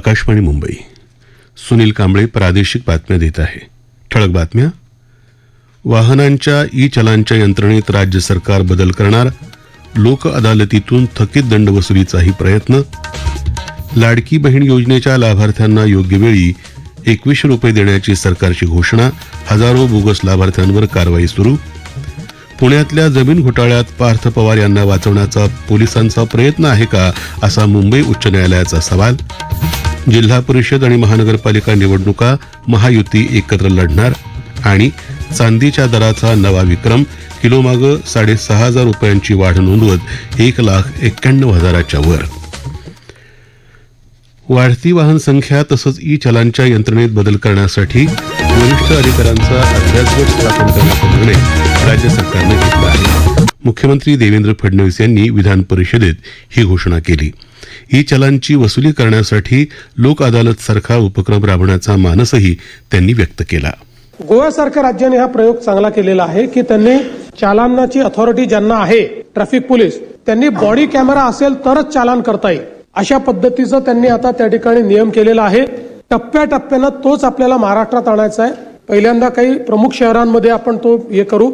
आकाशवाणी मुंबई. सुनील कांबळे प्रादेशिक बातम्या देत आहे. ठळक बातम्या. वाहनांच्या ई चलांच्या यंत्रणेत राज्य सरकार बदल करणार. लोक अदालतीतून थकीत दंड वसुलीचाही प्रयत्न. लाडकी बहीण योजनेच्या लाभार्थ्यांना योग्य वेळी एकवीसशे रुपये देण्याची सरकारची घोषणा. हजारो बोगस लाभार्थ्यांवर कारवाई सुरू. पुण्यातल्या जमीन घोटाळ्यात पार्थ पवार यांना वाचवण्याचा पोलिसांचा प्रयत्न आहे का असा मुंबई उच्च न्यायालयाचा सवाल. जिल्हा परिषद आणि महानगरपालिका निवडणुका महायुती एकत्र लढणार आणि चांदीच्या दराचा नवा विक्रम किलोमागं साडेसहा हजार रुपयांची वाढ नोंदवत एक लाख एक्क्याण्णव हजाराच्या वर. वाढती वाहन संख्या तसंच ई चलांच्या यंत्रणेत बदल करण्यासाठी वरिष्ठ अधिकाऱ्यांचा अभ्यासगट स्थापन करण्याचा निर्णय राज्य सरकारनं घेतला आहे. मुख्यमंत्री देवेंद्र फडणवीस यांनी विधान परिषदेत ही घोषणा केली. ई चलांची वसुली करण्यासाठी लोक अदालत सारखा उपक्रम राबवण्याचा मानसही त्यांनी व्यक्त केला. गोव्यासारख्या राज्याने हा प्रयोग चांगला केलेला आहे की त्यांनी चालनाची अथॉरिटी ज्यांना आहे ट्रॅफिक पोलीस त्यांनी बॉडी कॅमेरा असेल तरच चालान करता येईल. अशा पद्धतीचं त्यांनी आता त्या ठिकाणी नियम केलेला आहे. टप्प्याटप्प्यानं तोच आपल्याला महाराष्ट्रात आणायचा आहे. पहिल्यांदा काही प्रमुख शहरांमध्ये आपण तो हे करू.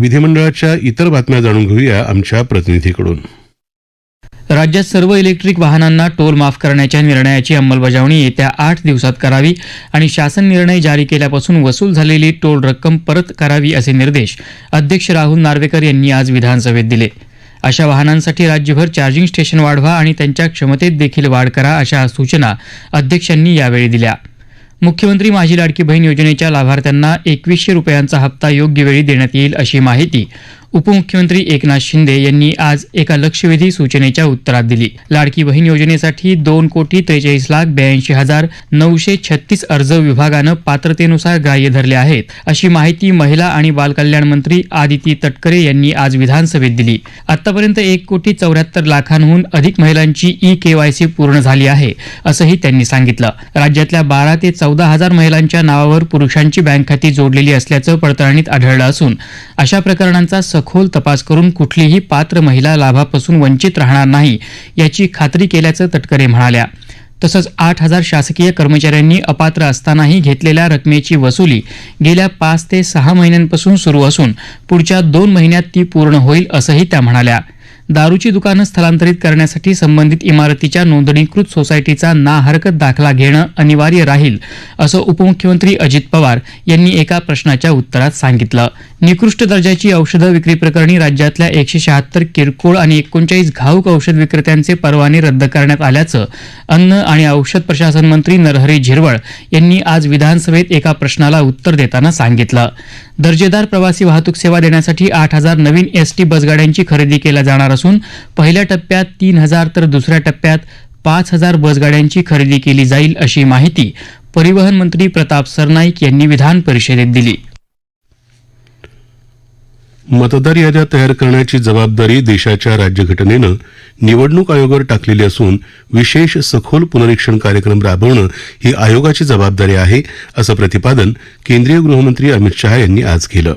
विधिमंडळाच्या इतर बातम्या जाणून घेऊया आमच्या प्रतिनिधीकडून. राज्यात सर्व इलेक्ट्रिक वाहनांना टोल माफ करण्याच्या निर्णयाची अंमलबजावणी येत्या आठ दिवसात करावी आणि शासन निर्णय जारी केल्यापासून वसूल झालेली टोल रक्कम परत करावी असे निर्देश अध्यक्ष राहुल नार्वेकर यांनी आज विधानसभेत दिले. अशा वाहनांसाठी राज्यभर चार्जिंग स्टेशन वाढवा आणि त्यांच्या क्षमतेत देखील वाढ करा अशा सूचना अध्यक्षांनी यावेळी दिल्या. मुख्यमंत्री माझी लाडकी बहीण योजनेच्या लाभार्थ्यांना एकवीसशे रुपयांचा हप्ता योग्य वेळी देण्यात येईल अशी माहिती उपमुख्यमंत्री एकनाथ शिंदे यांनी आज एका लक्षवेधी सूचनेच्या उत्तरात दिली. लाडकी बहीण योजनेसाठी दोन कोटी त्रेचाळीस लाख ब्याऐंशी हजार नऊशे छत्तीस अर्ज विभागानं पात्रतेनुसार ग्राह्य धरले आहेत अशी माहिती महिला आणि बालकल्याण मंत्री आदिती तटकरे यांनी आज विधानसभेत दिली. आतापर्यंत एक कोटी चौऱ्याहत्तर लाखांहून अधिक महिलांची ई केवायसी पूर्ण झाली आहे असंही त्यांनी सांगितलं. राज्यातल्या बारा ते चौदा हजार महिलांच्या नावावर पुरुषांची बँक खाती जोडलेली असल्याचं पडताळणीत आढळलं असून अशा प्रकरणांचा सखोल तपास करून कुठलीही पात्र महिला लाभापासून वंचित राहणार नाही याची खात्री केल्याचं तटकरे म्हणाल्या. तसंच आठ हजार शासकीय कर्मचाऱ्यांनी अपात्र असतानाही घेतलेल्या रकमेची वसुली गेल्या पाच ते सहा महिन्यांपासून सुरू असून पुढच्या दोन महिन्यात ती पूर्ण होईल असंही त्या म्हणाल्या. दारूची दुकानं स्थलांतरित करण्यासाठी संबंधित इमारतीच्या नोंदणीकृत सोसायटीचा ना हरकत दाखला घेणं अनिवार्य राहील असं उपमुख्यमंत्री अजित पवार यांनी एका प्रश्नाच्या उत्तरात सांगितलं. निकृष्ट दर्जाची औषधं विक्री प्रकरणी राज्यातल्या एकशे शहात्तर किरकोळ आणि एकोणचाळीस घाऊक औषध विक्रेत्यांचे परवाने रद्द करण्यात आल्याचं अन्न आणि औषध प्रशासन मंत्री नरहरी झिरवळ यांनी आज विधानसभेत एका प्रश्नाला उत्तर देताना सांगितलं. दर्जेदार प्रवासी वाहतूक सेवा देण्यासाठी आठ हजार नवीन एसटी बसगाड्यांची खरेदी केल्या जाणार असून पहिल्या टप्प्यात तीन हजार तर दुसऱ्या टप्प्यात पाच हजार बसगाड्यांची खरेदी केली जाईल अशी माहिती परिवहन मंत्री प्रताप सरनाईक यांनी विधान परिषदेत दिली. मतदार याद्या तयार करण्याची जबाबदारी देशाच्या राज्यघटनेनं निवडणूक आयोगावर टाकलेली असून विशेष सखोल पुनरीक्षण कार्यक्रम राबवणं ही आयोगाची जबाबदारी आहे असं प्रतिपादन केंद्रीय गृहमंत्री अमित शहा यांनी आज केलं.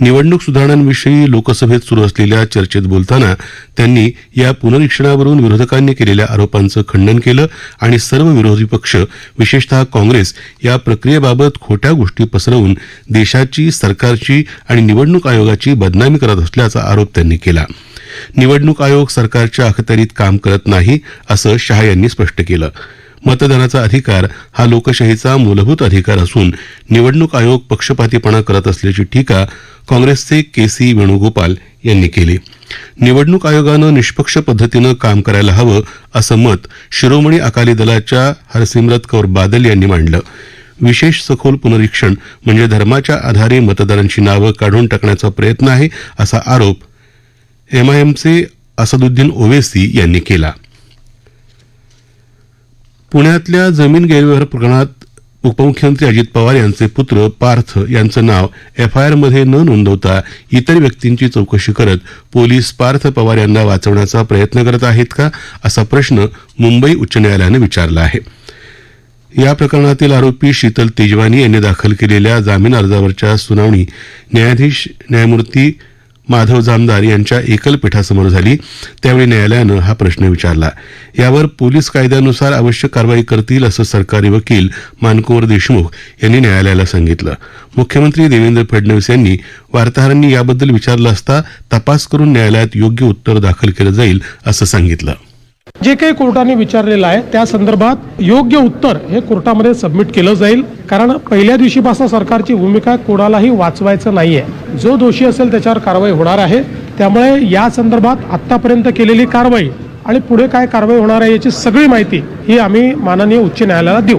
निवडणूक सुधारणांविषयी लोकसभेत सुरू असलेल्या चर्चेत बोलताना त्यांनी या पुनरीक्षणावरून विरोधकांनी केलेल्या आरोपांचं खंडन केलं आणि सर्व विरोधी पक्ष विशेषतः काँग्रेस या प्रक्रियेबाबत खोट्या गोष्टी पसरवून देशाची सरकारची आणि निवडणूक आयोगाची बदनामी करत असल्याचा आरोप त्यांनी केला. निवडणूक आयोग सरकारच्या अखत्यारीत काम करत नाही असं शहा यांनी स्पष्ट केलं. मतदानाचा अधिकार हा लोकशाहीचा मूलभूत अधिकार असून निवडणूक आयोग पक्षपातीपणा करत असल्याची टीका काँग्रेसचे के सी वेणुगोपाल यांनी केली. निवडणूक आयोगानं निष्पक्ष पद्धतीनं काम करायला हवं असं मत शिरोमणी अकाली दलाच्या हरसिमरत कौर बादल यांनी मांडलं. विशेष सखोल पुनरीक्षण म्हणजे धर्माच्या आधारे मतदारांची नावं काढून टाकण्याचा प्रयत्न आहे असा आरोप एमआयएमचे असदुद्दीन ओवेसी यांनी केला. पुण्यातल्या जमीन गैरव्यवहार प्रकरणात उपमुख्यमंत्री अजित पवार यांचे पुत्र पार्थ यांचं नाव एफआयआरमध्ये न नोंदवता इतर व्यक्तींची चौकशी करत पोलीस पार्थ पवार यांना वाचवण्याचा प्रयत्न करत आहेत का असा प्रश्न मुंबई उच्च न्यायालयानं विचारला आहे. या प्रकरणातील आरोपी शीतल तेजवानी यांनी दाखल केलेल्या जामीन अर्जावरच्या सुनावणी न्यायाधीश न्यायमूर्ती माधव जामदार यांच्या एकल पीठासमोर झाली. त्यावेळी न्यायालयानं हा प्रश्न विचारला. यावर पोलीस कायद्यानुसार आवश्यक कारवाई करतील असं सरकारी वकील मानकुवर देशमुख यांनी न्यायालयाला सांगितलं. मुख्यमंत्री देवेंद्र फडणवीस यांनी वार्ताहरांनी याबद्दल विचारलं असता तपास करून न्यायालयात योग्य उत्तर दाखल केलं जाईल असं सांगितलं. जे काही कोर्टाने विचारलेलं आहे त्या संदर्भात योग्य उत्तर हे कोर्टामध्ये सबमिट केलं जाईल. कारण पहिल्या दिवशीपासून सरकारची भूमिका कोणालाही वाचवायचं नाहीये. जो दोषी असेल त्याच्यावर कारवाई होणार आहे. त्यामुळे या संदर्भात आतापर्यंत केलेली कारवाई आणि पुढे काय कारवाई होणार आहे याची सगळी माहिती ही आम्ही माननीय उच्च न्यायालयाला देऊ.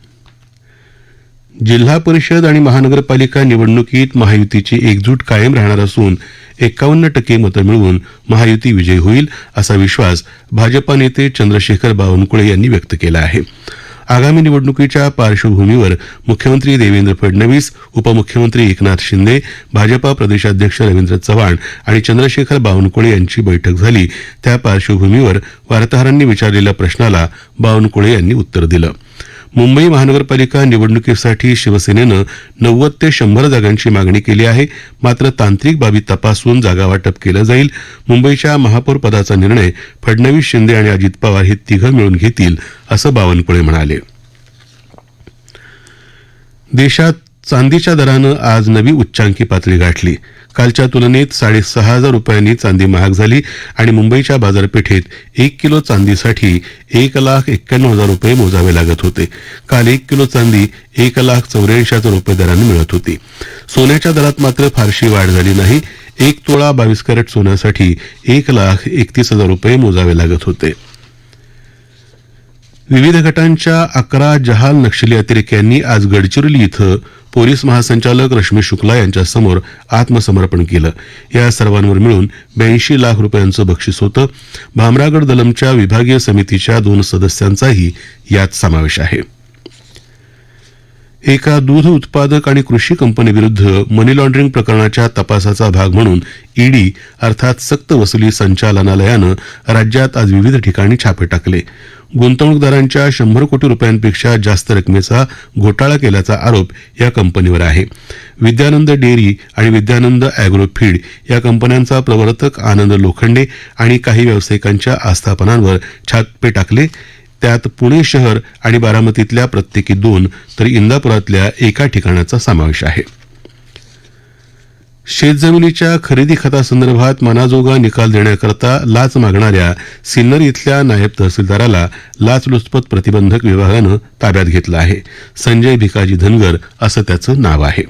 जिल्हा परिषद आणि महानगरपालिका निवडणुकीत महायुतीची एकजूट कायम राहणार असून एकावन्न टक्के मतं मिळवून महायुती विजयी होईल असा विश्वास भाजपा नेते चंद्रशेखर बावनकुळे यांनी व्यक्त केला आहे. आगामी निवडणुकीच्या पार्श्वभूमीवर मुख्यमंत्री देवेंद्र फडणवीस उपमुख्यमंत्री एकनाथ शिंदे भाजपा प्रदेशाध्यक्ष रवींद्र चव्हाण आणि चंद्रशेखर बावनकुळे यांची बैठक झाली. त्या पार्श्वभूमीवर वार्ताहरांनी विचारलेल्या प्रश्नाला बावनकुळे यांनी उत्तर दिलं. मुंबई महानगरपालिका निवडणुकीसाठी शिवसेनेनं नव्वद ते शंभर जागांची मागणी केली आहे. मात्र तांत्रिक बाबी तपासून जागा वाटप केलं जाईल. मुंबईच्या महापौर पदाचा निर्णय फडणवीस शिंदे आणि अजित पवार हे तिघं मिळून घेतील असं बावनकुळे म्हणाले. देशात चांदीच्या दरानं आज नवी उच्चांकी पातळी गाठली. कालच्या तुलनेत साडेसहा हजार रुपयांनी चांदी महाग झाली आणि मुंबईच्या बाजारपेठेत एक किलो चांदीसाठी एक लाख एक्क्याण्णव हजार रुपये मोजावे लागत होते. काल एक किलो चांदी एक लाख चौऱ्याऐंशी हजार रुपये दरानं मिळत होती. सोन्याच्या दरात मात्र फारशी वाढ झाली नाही. एक तोळा बावीस कॅरेट सोन्यासाठी एक लाख एकतीस हजार रुपये मोजावे लागत होते. विविध गटांच्या अकरा जहाल नक्षली अतिरेक्यांनी आज गडचिरोली इथं पोलीस महासंचालक रश्मी शुक्ला यांच्यासमोर आत्मसमर्पण केलं. या सर्वांवर मिळून ब्याऐंशी लाख रुपयांचं बक्षीस होतं. भामरागड दलमच्या विभागीय समितीच्या दोन सदस्यांचाही यात समावेश आहे. एका दूध उत्पादक आणि कृषी कंपनीविरुद्ध मनी लॉन्ड्रिंग प्रकरणाच्या तपासाचा भाग म्हणून ईडी अर्थात सक्त वसुली संचालनालयानं राज्यात आज विविध ठिकाणी छापे टाकले. गुंतवणूकदारांच्या शंभर कोटी रुपयांपेक्षा जास्त रकमेचा घोटाळा केल्याचा आरोप या कंपनीवर आहे. विद्यानंद डेअरी आणि विद्यानंद अॅग्रो फीड या कंपन्यांचा प्रवर्तक आनंद लोखंडे आणि काही व्यावसायिकांच्या आस्थापनांवर छापे टाकले त्यात पुणे शहर आणि बारामतीतल्या प्रत्येकी दोन तर इंदापुरातल्या एका ठिकाणाचा समावेश आहे. शेतजमिनीच्या खरेदी खतासंदर्भात मनाजोगा निकाल देण्याकरता लाच मागणाऱ्या सिन्नर इथल्या नायब तहसीलदाराला लाचलुचपत प्रतिबंधक विभागानं ताब्यात घेतलं आहे. संजय भिकाजी धनगर असं त्याचं नाव आहे.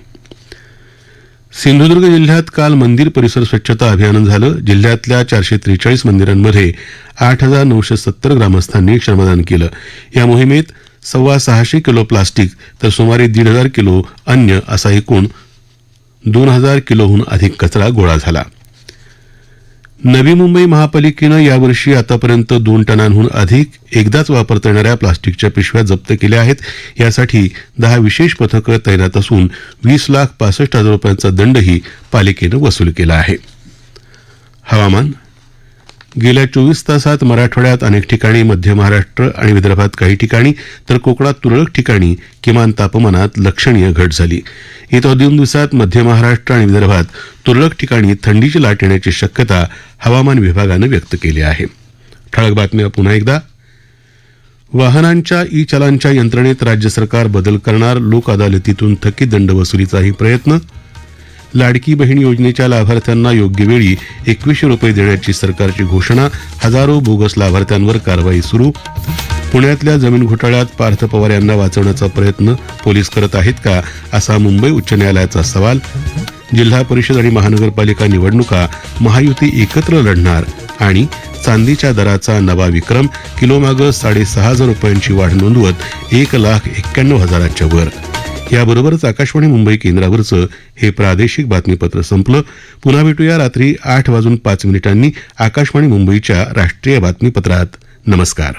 सिंधुदुर्ग जिल्ह्यात काल मंदिर परिसर स्वच्छता अभियान झालं. जिल्ह्यातल्या चारशे त्रेचाळीस मंदिरांमध्ये आठ हजार नऊशे सत्तर ग्रामस्थांनी श्रमदान केलं. या मोहिमेत सव्वा सहाशे किलो प्लास्टिक तर सुमारे दीड हजार किलो अन्य असा एकूण दोन हजार किलोहून अधिक कचरा गोळा झाला. नवी मुंबई महापालिकेनं यावर्षी आतापर्यंत दोन टनांहून अधिक एकदाच वापरता येणाऱ्या प्लास्टिकच्या पिशव्या जप्त केल्या आहेत. यासाठी दहा विशेष पथकं तैनात असून वीस लाख पासष्ट हजार रुपयांचा दंडही पालिकेनं वसूल केला आहे. हवामान. गेल्या चोवीस तासात मराठवाड्यात अनेक ठिकाणी मध्य महाराष्ट्र आणि विदर्भात काही ठिकाणी तर कोकणात तुरळक ठिकाणी किमान तापमानात लक्षणीय घट झाली. येत्या दोन दिवसात मध्य महाराष्ट्र आणि विदर्भात तुरळक ठिकाणी थंडीची लाट येण्याची शक्यता हवामान विभागानं व्यक्त केली आहे. ठळक बातम्या पुन्हा एकदा. वाहनांच्या ई चलांच्या यंत्रणेत राज्य सरकार बदल करणार लोक अदालतीतून थकीत दंड वसुलीचाही प्रयत्न. लाडकी बहीण योजनेच्या लाभार्थ्यांना योग्य वेळी एकवीसशे रुपये देण्याची सरकारची घोषणा हजारो बोगस लाभार्थ्यांवर कारवाई सुरू. पुण्यातल्या जमीन घोटाळ्यात पार्थ पवार यांना वाचवण्याचा प्रयत्न पोलीस करत आहेत का असा मुंबई उच्च न्यायालयाचा सवाल जिल्हा परिषद आणि महानगरपालिका निवडणुका महायुती एकत्र लढणार आणि चांदीच्या दराचा नवा विक्रम किलोमागं साडेसहा हजार रुपयांची वाढ नोंदवत एक लाख एक्क्याण्णव हजाराच्या वर. याबरोबरच आकाशवाणी मुंबई केंद्रावरचं हे प्रादेशिक बातमीपत्र संपलं. पुन्हा भेटूया रात्री आठ वाजून पाच मिनिटांनी आकाशवाणी मुंबईच्या राष्ट्रीय बातमीपत्रात. नमस्कार.